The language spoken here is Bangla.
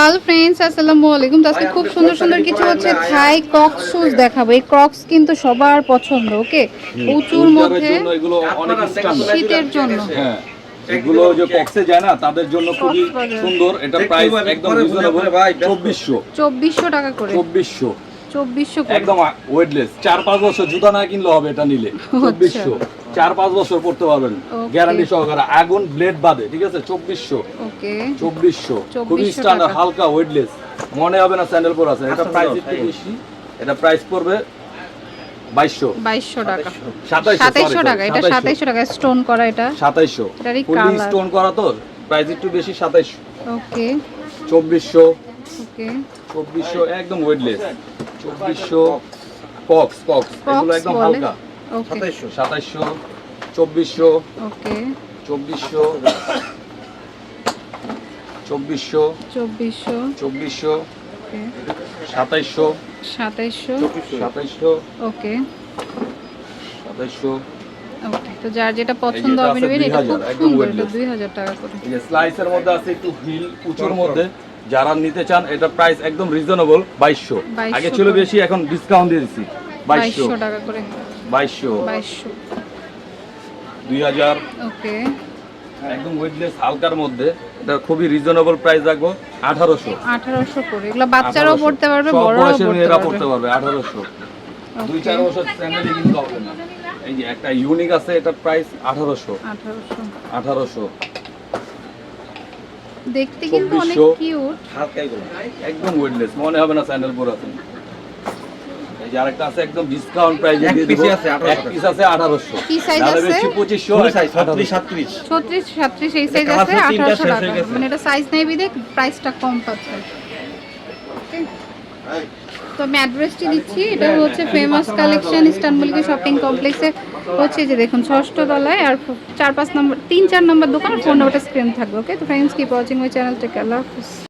হ্যালো ফ্রেন্ডস আসসালামু আলাইকুম। আজকে খুব সুন্দর সুন্দর কিছু হচ্ছে থাই ক্রক্স শুজ দেখাবো। এই ক্রক্স কিন্তু সবার পছন্দ ওকে উঁচুর মধ্যে শীতের জন্য। হ্যাঁ এগুলো যে কক্সে যায় না তাদের জন্য খুবই সুন্দর এটা প্রাইস একদম রিজনেবল চব্বিশশো। চব্বিশশো টাকা করে। চব্বিশশো। চব্বিশশো করে। একদম ওয়েটলেস চার পাঁচ বছর জুতা না কিনলে হবে এটা নিলে। চব্বিশশো। চার পাঁচ বছর পড়তে পারবেন। গ্যারান্টি সহকারে আগুন ব্লেড বাদে ঠিক আছে? চব্বিশশো। চব্বিশশো। খুবই স্ট্যান্ডার্ড টাকা। হালকা ওয়েটলেস মনে হবে না স্যান্ডেল পর আছে। এটা প্রাইস একটু বেশি। এটা প্রাইস পড়বে বাইশশো। বাইশশো টাকা। সাতাইশশো সাতাইশশো টাকা। এটা সাতাইশশো। টাকা স্টোন করা এটা। সাতাইশশো। ফুলি স্টোন করা তো? প্রাইস একটু বেশি সাতাইশশো। ওকে চব্বিশশো। ওকে চব্বিশশো একদম ওয়েটলেস চব্বিশশো। কক্স কক্স এগুলো একদম হালকা। সাতাইশশো চব্বিশশো ওকে। চব্বিশশো চব্বিশশো চব্বিশশো। চব্বিশশো সাতাইশশো সাতাইশশো। সাতাইশশো ওকে। সাতাইশশো। ওকে তো যার যেটা পছন্দ হবে নেবেন এটা খুব সুন্দর এটা weightless। দুই হাজার টাকা করে। এই যে স্লাইসের মধ্যে আছে একটু হিল উঁচুর মধ্যে। যারা নিতে চান এটা প্রাইস একদম রিজনেবল বাইশশো। 2200 আগে ছিল বেশি এখন ডিসকাউন্ট দিয়ে দিচ্ছি বাইশশো। বাইশশো টাকা করে। বাইশশো। বাইশশো। দুই হাজার। ওকে। একদম ওয়েটলেস হালকার মধ্যে। এটা খুবই রিজনেবল প্রাইস রাখব। আঠারোশো। আঠারোশো করে। এগুলো বাচ্চারাও পড়তে পারবে বড়রাও পড়তে পারবে। আঠারোশো। দুই চার বছর স্যান্ডেলই কিনতে হবে না এই যে একটা ইউনিক আছে এটার প্রাইস আঠারোশো। আঠারোশো। আঠারোশো। দেখতে কিন্তু অনেক 2400 কিউট একদম ওয়েটলেস মনে হবে না স্যান্ডেল পরে আছেন। এই যে আরেকটা আছে একদম ডিসকাউন্ট প্রাইসে দিয়ে দিব। piece-ই আছে 1800 এক পিস আছে 1800 কি size আছে? 2500 ছত্রিশ সাতত্রিশ। ছত্রিশ এই সাইজ আছে টাকা। মানে এটা সাইজ নেই বিদে প্রাইসটা কম পাচ্ছে। তো আমি অ্যাড্রেসটি দিচ্ছি এটা হচ্ছে ফেমাস কালেকশন শপিং কমপ্লেক্সে হচ্ছে যে দেখুন ষষ্ঠ তলায় আর চার পাঁচ নম্বর তিন চার নম্বর দোকান ফোন নাম্বারটা স্ক্রিন থাকবে ওকে তো friends keep watching my channel take Allah Hafiz.